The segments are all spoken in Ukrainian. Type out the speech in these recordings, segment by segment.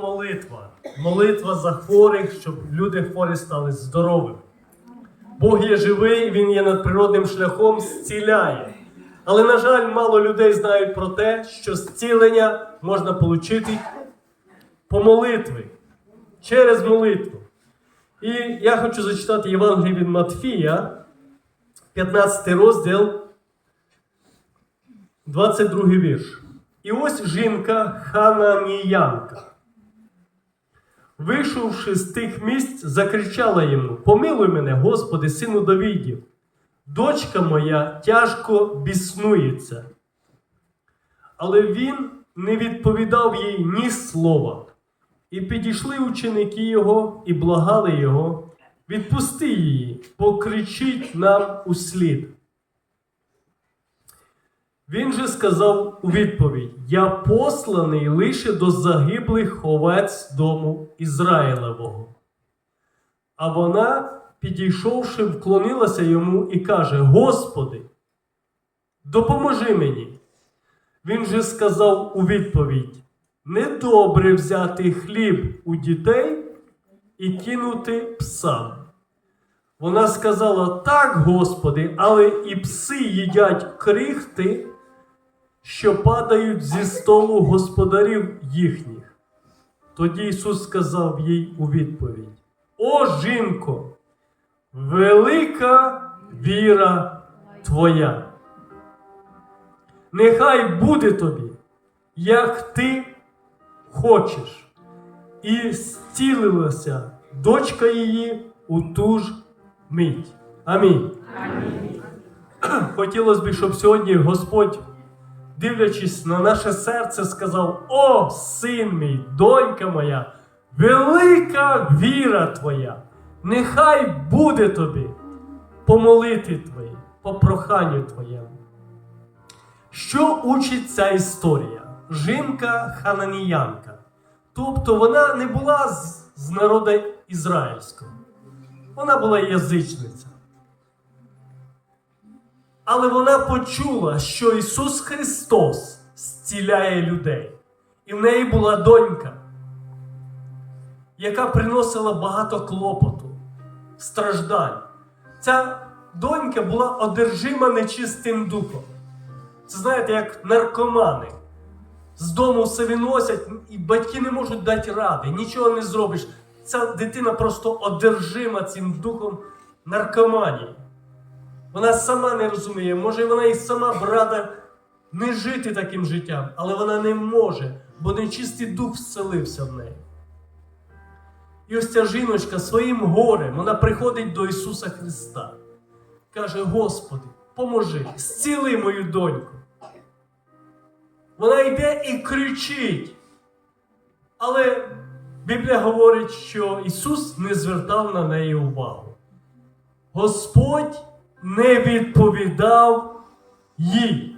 молитва. Молитва за хворих, щоб люди хворі стали здоровими. Бог є живий, Він є надприродним шляхом, зціляє. Але, на жаль, мало людей знають про те, що зцілення можна отримати по молитві, через молитву. І я хочу зачитати Євангеліє від Матфія, 15 розділ, 22 вірш. І ось жінка хананіянка. Вийшовши з тих місць, закричала йому: Помилуй мене, Господи, сину Давідів, дочка моя тяжко біснується. Але він не відповідав їй ні слова. І підійшли ученики його і благали його, відпусти її, покричіть нам услід. Він же сказав у відповідь: Я посланий лише до загиблих овець дому Ізраїлевого. А вона, підійшовши, вклонилася йому і каже: Господи, допоможи мені. Він же сказав у відповідь: Недобре взяти хліб у дітей і кинути псам. Вона сказала: Так, Господи, але і пси їдять крихти, що падають зі столу господарів їхніх. Тоді Ісус сказав їй у відповідь: О жінко, велика віра Твоя! Нехай буде тобі, як ти хочеш. І зцілилася дочка її у ту ж мить. Амінь. Хотілося б, щоб сьогодні Господь, дивлячись на наше серце, сказав: О, син мій, донька моя, велика віра твоя, нехай буде тобі по молитві твоїй, по проханню твоєму. Що учить ця історія? Жінка хананіянка. Тобто вона не була з, з народу ізраїльського. Вона була язичниця. Але вона почула, що Ісус Христос зціляє людей. І в неї була донька, яка приносила багато клопоту, страждань. Ця донька була одержима нечистим духом. Це знаєте, як наркомани. З дому все виносять, і батьки не можуть дати ради, нічого не зробиш. Ця дитина просто одержима цим духом наркоманії. Вона сама не розуміє, може вона і сама б рада не жити таким життям, але вона не може, бо нечистий дух вселився в неї. І ось ця жіночка своїм горем вона приходить до Ісуса Христа. Каже: Господи, поможи, зціли мою доньку. Вона йде і кричить. Але Біблія говорить, що Ісус не звертав на неї увагу. Господь не відповідав їй.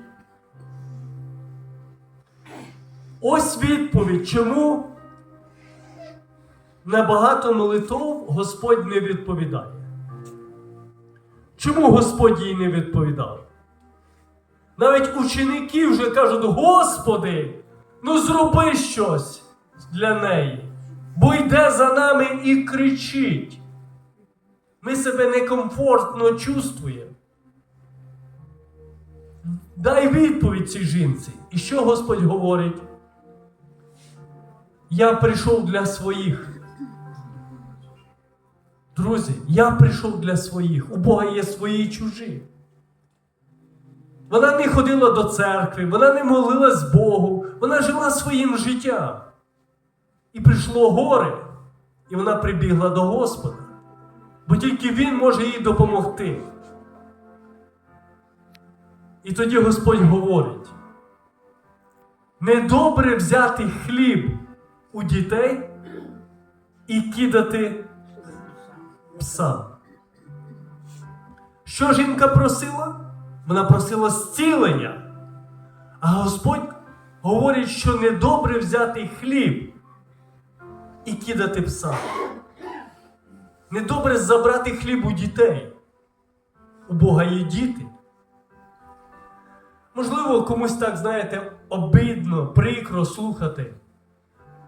Ось відповідь, чому на багато молитов Господь не відповідає. Чому Господь їй не відповідав? Навіть ученики вже кажуть: Господи, ну зроби щось для неї, бо йде за нами і кричить. Ми себе некомфортно чувствуємо. Дай відповідь цій жінці. І що Господь говорить? Я прийшов для своїх. Друзі, я прийшов для своїх. У Бога є свої чужі. Вона не ходила до церкви, вона не молилась Богу, вона жила своїм життям. І прийшло горе, і вона прибігла до Господа. Бо тільки Він може їй допомогти. І тоді Господь говорить: недобре взяти хліб у дітей і кидати псам. Що жінка просила? Вона просила зцілення. А Господь говорить, що недобре взяти хліб і кидати пса. Недобре забрати хліб у дітей. У Бога є діти. Можливо, комусь так, знаєте, обидно, прикро слухати.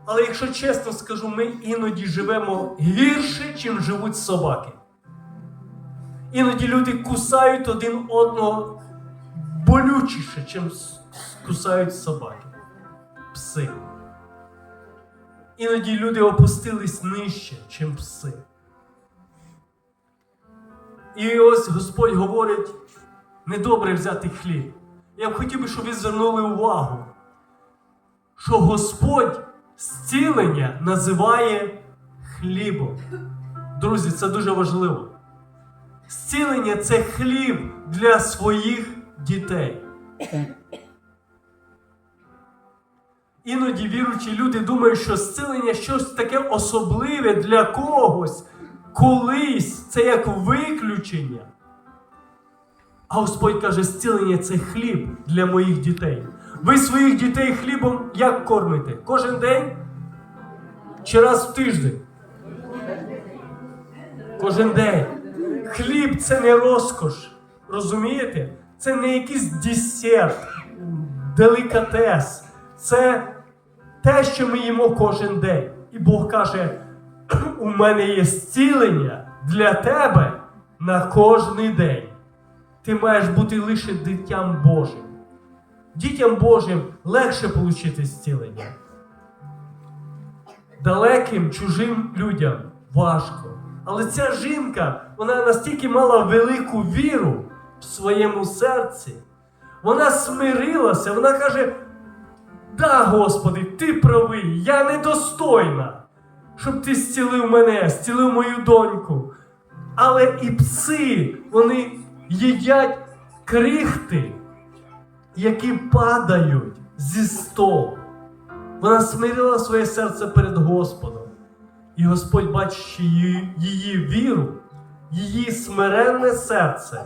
Але якщо чесно скажу, ми іноді живемо гірше, чим живуть собаки. Іноді люди кусають один одного болючіше, чим кусають собаки, пси. Іноді люди опустились нижче, чим пси. І ось Господь говорить: недобре взяти хліб. Я б хотів би, щоб ви звернули увагу, що Господь зцілення називає хлібом. Друзі, це дуже важливо. Зцілення це хліб для своїх дітей. Іноді віруючі люди думають, що зцілення щось таке особливе для когось, колись це як виключення. А Господь каже, зцілення це хліб для моїх дітей. Ви своїх дітей хлібом як кормите? Кожен день чи раз в тиждень? Кожен день. Хліб це не розкош. Розумієте? Це не якийсь десерт, делікатес. Це те, що ми їмо кожен день. І Бог каже: у мене є зцілення для тебе на кожний день. Ти маєш бути лише дитям Божим. Дітям Божим легше отримати зцілення. Далеким чужим людям важко. Але ця жінка, вона настільки мала велику віру в своєму серці. Вона смирилася, вона каже: Да, Господи, ти правий, я недостойна, щоб ти зцілив мене, зцілив мою доньку. Але і пси, вони їдять крихти, які падають зі столу. Вона смирила своє серце перед Господом. І Господь, бачачи її, її віру, її смиренне серце,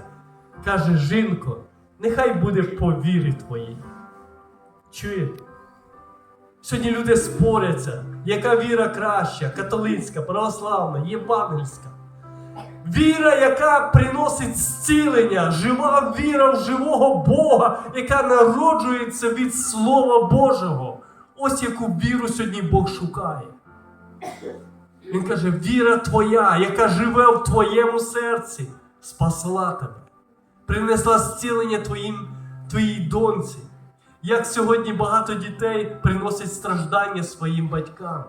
каже: Жінко, нехай буде по вірі твоїй. Чуєте? Сьогодні люди споряться, яка віра краща, католицька, православна, євангельська. Віра, яка приносить зцілення, жива віра в живого Бога, яка народжується від Слова Божого. Ось яку віру сьогодні Бог шукає. Він каже: віра твоя, яка живе в твоєму серці, спасла тебе, принесла зцілення твоїм, твоїй доньці. Як сьогодні багато дітей приносять страждання своїм батькам.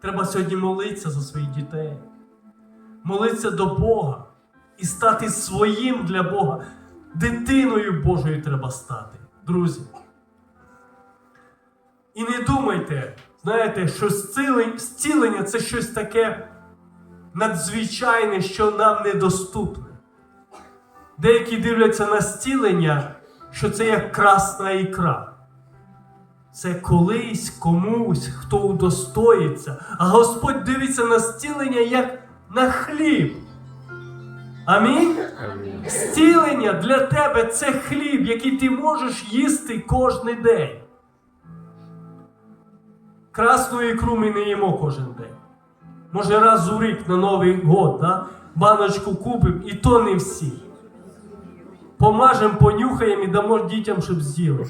Треба сьогодні молитися за своїх дітей, молитися до Бога і стати своїм для Бога. Дитиною Божою треба стати, друзі. І не думайте, знаєте, що зцілення, це щось таке надзвичайне, що нам недоступне. Деякі дивляться на зцілення, що це як красна ікра. Це колись комусь, хто удостоїться, а Господь дивиться на зцілення як на хліб. Амінь? Зцілення для тебе це хліб, який ти можеш їсти кожен день. Красну ікру ми не їмо кожен день. Може, раз у рік на Новий год, да? баночку купимо, і то не всі. Помажемо, понюхаємо і дамо дітям, щоб з'їли.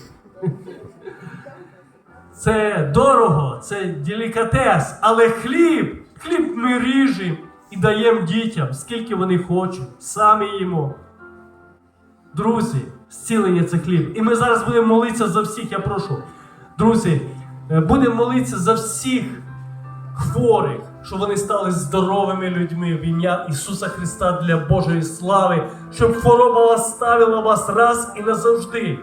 Це дорого, це делікатес, але хліб, хліб ми ріжемо і даємо дітям, скільки вони хочуть, самі їмо. Друзі, зцілення це хліб. І ми зараз будемо молитися за всіх, я прошу. Друзі, е, будемо молитися за всіх хворих, щоб вони стали здоровими людьми в ім'я Ісуса Христа для Божої слави, щоб хвороба оставила вас раз і назавжди.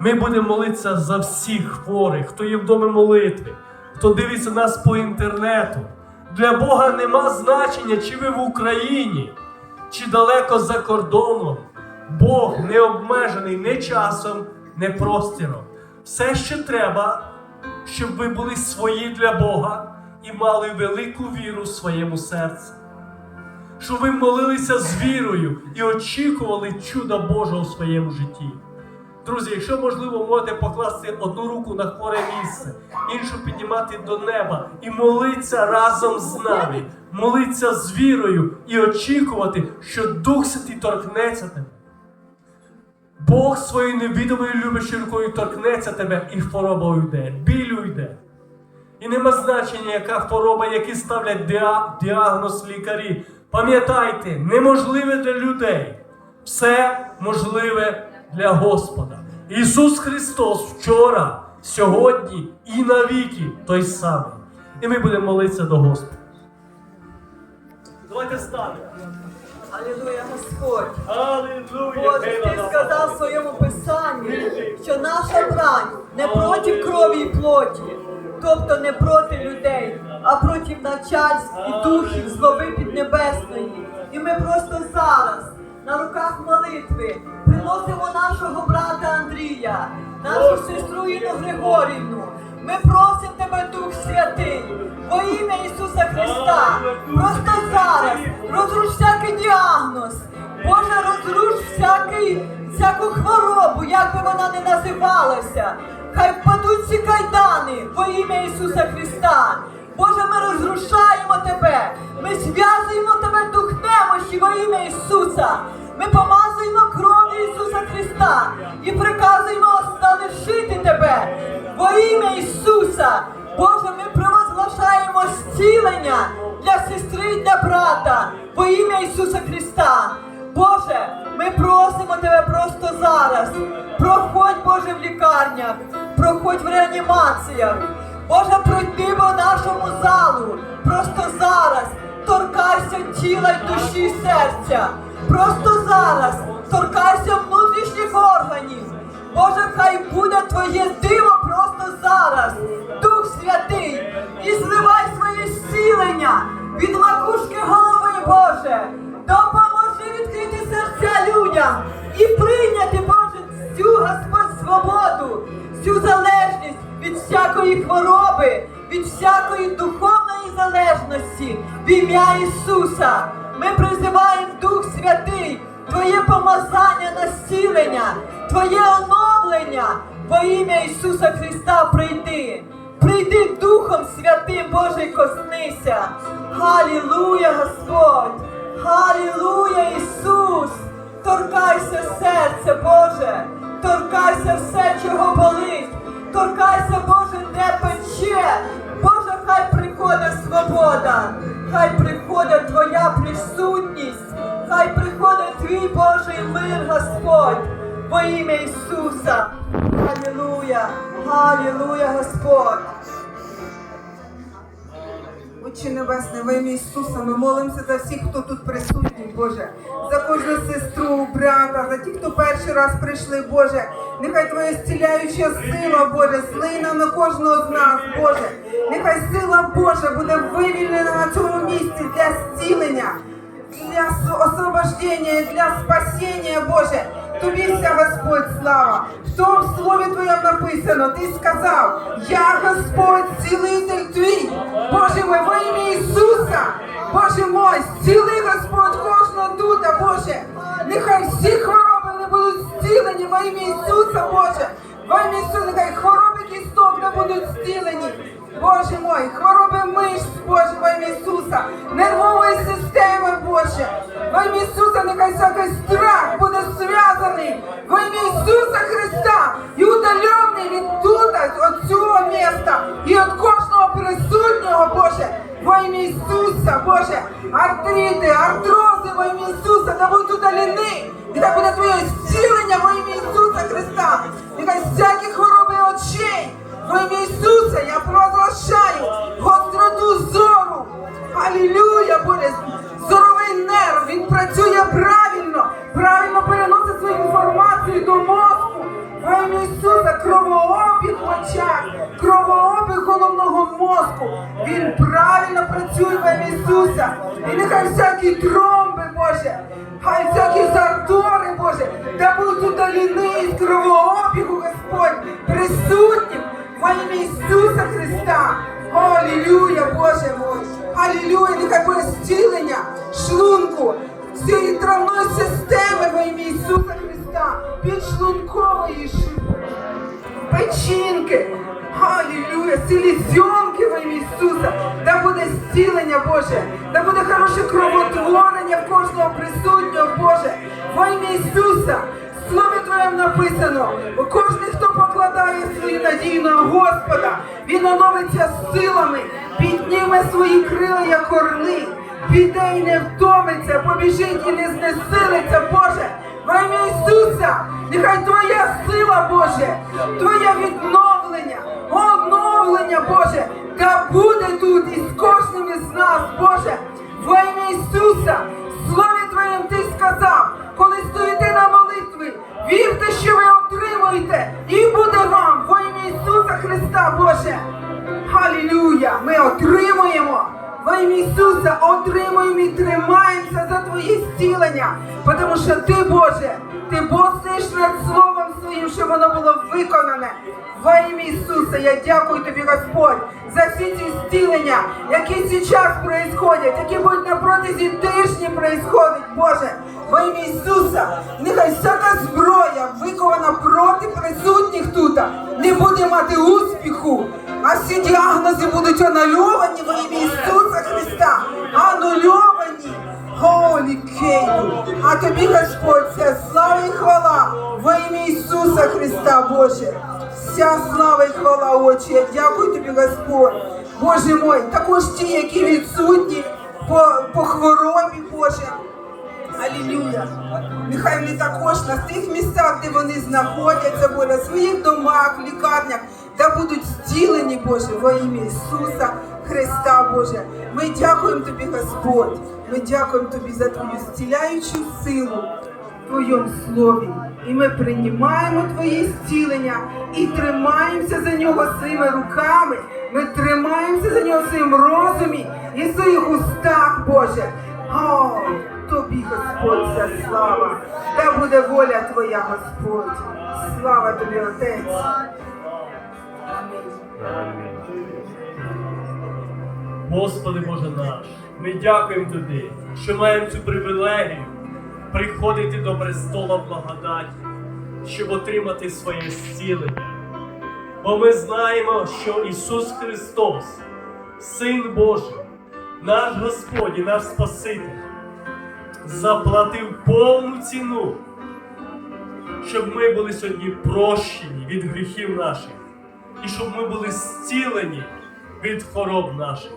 Ми будемо молитися за всіх хворих, хто є в домі молитви, хто дивиться нас по інтернету. Для Бога нема значення, чи ви в Україні, чи далеко за кордоном. Бог не обмежений не часом, не простіром. Все, що треба, щоб ви були свої для Бога і мали велику віру в своєму серці. Щоб ви молилися з вірою і очікували чуда Божого в своєму житті. Друзі, якщо можливо, можете покласти одну руку на хворе місце, іншу піднімати до неба і молитися разом з нами, молитися з вірою і очікувати, що Дух Святий торкнеться тебе. Бог своєю невідомою любящою рукою торкнеться тебе і хвороба уйде, біль уйде. І нема значення, яка хвороба, які ставлять діа- діагноз лікарі. Пам'ятайте, неможливе для людей. Все можливе для Господа. Ісус Христос вчора, сьогодні і навіки той самий. І ми будемо молитися до Господа. Давайте станемо. Алілуя, Господь. Аллилуйя! Боже, ти сказав в своєму писанні, що наша брань не проти крові і плоті, тобто не проти людей, а проти начальств і духів злови піднебесної. І ми просто зараз на руках молитви приносимо нашого брата Андрія, нашу сестру Інну Григорівну. Ми просимо тебе, Дух Святий, во ім'я Ісуса Христа. Просто зараз розруш всякий діагноз. Боже, розруш всякий, всяку хворобу, як би вона не називалася. Хай впадуть ці кайдани во ім'я Ісуса Христа. Боже, ми розрушаємо тебе. Ми зв'язуємо тебе дух немощі во ім'я Ісуса. Ми помазуємо кров'ю Ісуса Христа і приказуємо останешити тебе во ім'я Ісуса. Боже, ми провозглашаємо зцілення для сестри і для брата во ім'я Ісуса Христа. Боже, ми просимо тебе просто зараз. Проходь, Боже, в лікарнях, проходь в реанімаціях. Боже, пройди по нашому залу. Просто зараз торкайся тіла й душі і серця. Просто зараз торкайся внутрішніх органів. Боже, хай буде Твоє диво просто зараз. Дух Святий, і зливай своє зцілення від макушки голови, Боже. Допоможи відкрити серця людям і прийняти, Боже, цю Господь свободу, цю залежність від всякої хвороби, від всякої духовної залежності в ім'я Ісуса. Ми призиваємо Дух Святий, Твоє помазання на зцілення, Твоє оновлення во ім'я Ісуса Христа прийди. Прийди Духом Святим, Боже, і коснися. Халілуя, Господь! Халілуя, Ісус! Торкайся серця, Боже! Торкайся все, чого болить! Торкайся, Боже, де пече! Боже, хай приходить свобода! Хай приходить Твоя присутність! Хай приходить Твій Божий мир, Господь! Во ім'я Ісуса! Халілуя! Халілуя, Господь! Отче Небесне, во ім'я Ісуса, ми молимося за всіх, хто тут присутній, Боже, за кожну сестру, брата, за ті, хто перший раз прийшли, Боже. Нехай Твоя зціляюча сила, Боже, слина на кожного з нас, Боже. Нехай сила Божа буде вивільнена на цьому місці для зцілення, для освобождення, для спасіння, Боже. Тобі вся Господь слава. В тому слові Твоєму написано, ти сказав, я Господь, цілитель твій. Боже мой, во ім'я Ісуса, Боже мой, зціли Господь кожного тута, Боже. Нехай всі хвороби не будуть зцілені во ім'я Ісуса, Боже. Во ім'я Ісуса, нехай хвороби кісток не будуть зцілені. Боже мой, хвороби Во ім'я Ісуса, нехай всякий страх буде зв'язаний во ім'я Ісуса Христа і удалений від тута, від цього міста і від кожного присутнього, Боже. Во ім'я Ісуса, Боже, артрити, артрози во ім'я Ісуса, да будуть удалені. Нехай буде Твоє зцілення во ім'я Ісуса Христа. Нехай всякі хвороби очей во ім'я Ісуса я провозглашаю гостроту зору. Алілюя, Боже, зоровий нерв, він працює правильно, правильно переносить свою інформацію до мозку. Во ім'я Ісуса кровообіг в очах, кровообіг головного мозку. Він правильно працює во ім'я Ісуса. І нехай всякі тромби, Боже, хай всякі затори, Боже, да будуть удалені з кровообігу, Господь, присутнім во ім'я Ісуса Христа. Алілюя, Боже мой! Алілюя, нехай буде зцілення шлунку, всієї травної системи во ім'я Ісуса Христа, підшлункової печінки. Алілюя, селезенки во ім'я Ісуса. Да буде зцілення, Боже, да буде хороше кровотворення в кожного присутнього, Боже. Во ім'я Ісуса, В Слові Твоєм написано, кожен, хто покладає свою надію на Господа, він оновиться силами, підніме свої крила, як орли, піде і не втомиться, побіжить і не знесилиться, Боже. Во ім'я Ісуса, нехай Твоя сила, Боже, Твоє відновлення, оновлення, Боже, та буде тут із кожним із нас, Боже, во ім'я Ісуса, Слові Твоєм Ти сказав, коли стоїте на вірте, що ви отримуєте, і буде вам во ім'я Ісуса Христа, Боже. Халілюя! Ми отримуємо во ім'я Ісуса, отримуємо і тримаємося за Твоє зцілення, тому що Ти, Боже, Ти постиш над Словом Своїм, щоб воно було виконане. Во ім'я Ісуса, я дякую Тобі, Господь, за всі ці зцілення, які зараз происходять, які будуть на протязі тижні происходять, Боже. Во ім'я Ісуса, нехай всяка зброя, викована проти присутніх тут, не буде мати успіху, а всі діагнози будуть анульовані во ім'я Ісуса Христа. Анульовані. Голі Кейду. А тобі, Господь, вся слава і хвала во ім'я Ісуса Христа, Боже. Вся слава і хвала, Отче. Я дякую тобі, Господь. Боже мой, також ті, які відсутні по, по хворобі, Боже. Алілюя. Нехай вони також на тих місцях, де вони знаходяться, Боже, в своїх домах, лікарнях, та будуть зцілені, Боже, во ім'я Ісуса Христа, Боже. Ми дякуємо Тобі, Господь. Ми дякуємо Тобі за Твою зціляючу силу в Твоєму слові. І ми приймаємо Твоє зцілення і тримаємося за нього своїми руками. Ми тримаємося за нього своїм розумі і в своїх устах, Боже. О, тобі, Господь, вся слава. Та буде воля Твоя, Господь. Слава тобі, Отець. Господи Боже наш, ми дякуємо Тобі, що маємо цю привілегію приходити до престола благодаті, щоб отримати своє зцілення. Бо ми знаємо, що Ісус Христос, Син Божий, наш Господь і наш Спаситель, заплатив повну ціну, щоб ми були сьогодні прощені від гріхів наших, і щоб ми були зцілені від хвороб наших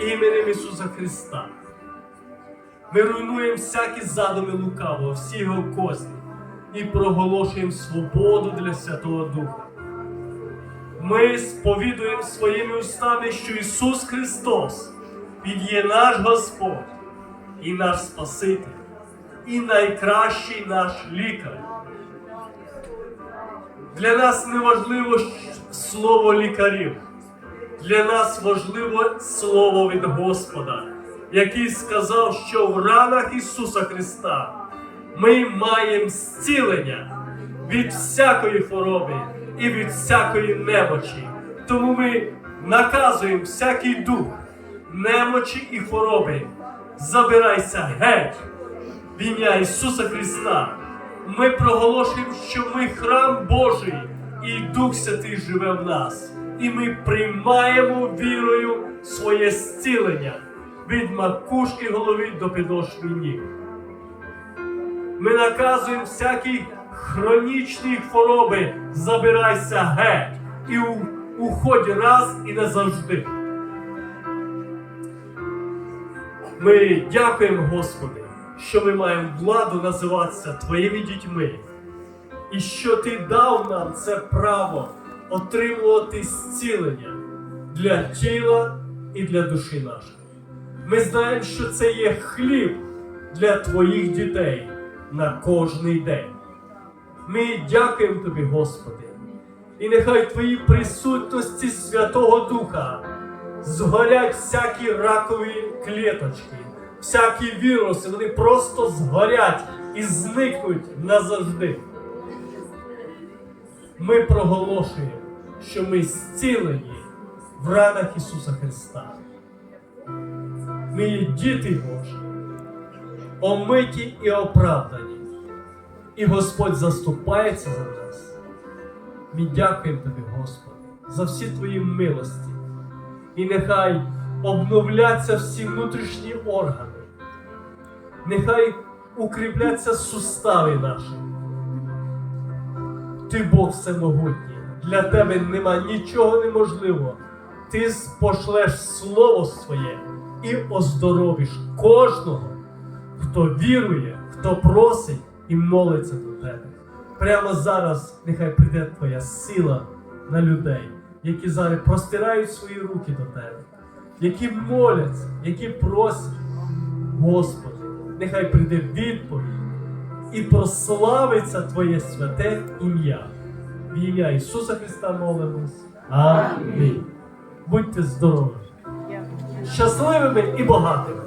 іменем Ісуса Христа. Ми руйнуємо всякі задуми лукавого, всі його козні і проголошуємо свободу для Святого Духа. Ми сповідуємо своїми устами, що Ісус Христос Він є наш Господь і наш Спаситель, і найкращий наш лікар. Для нас не важливо слово лікарів. Для нас важливо слово від Господа, який сказав, що в ранах Ісуса Христа ми маємо зцілення від всякої хвороби і від всякої немочі. Тому ми наказуємо всякий дух, немочі і хвороби. Забирайся геть в ім'я Ісуса Христа. Ми проголошуємо, що ми храм Божий, і Дух Святий живе в нас. І ми приймаємо вірою своє зцілення від макушки голови до підошви ніг. Ми наказуємо всякі хронічні хвороби, забирайся геть і уходь раз і назавжди. Ми дякуємо, Господи, що ми маємо владу називатися Твоїми дітьми, і що Ти дав нам це право отримувати зцілення для тіла і для душі нашої. Ми знаємо, що це є хліб для Твоїх дітей на кожний день. Ми дякуємо Тобі, Господи, і нехай в Твоїй присутності Святого Духа згорять всякі ракові клеточки, всякі віруси, вони просто згорять і зникнуть назавжди. Ми проголошуємо, що ми зцілені в ранах Ісуса Христа. Ми є діти Божі, омиті і оправдані. І Господь заступається за нас. Ми дякуємо Тобі, Господи, за всі Твої милості. І нехай обновляться всі внутрішні органи, нехай укріпляться сустави наші, Ти Бог всемогутній. Для тебе нема нічого неможливого. Ти пошлеш слово своє і оздоровиш кожного, хто вірує, хто просить і молиться до тебе. Прямо зараз нехай прийде твоя сила на людей, які зараз простирають свої руки до тебе, які моляться, які просять, Господи, нехай прийде відповідь і прославиться Твоє святе ім'я. В ім'я Ісуса Христа молимось. Амінь. Будьте здорові, щасливими і багатими.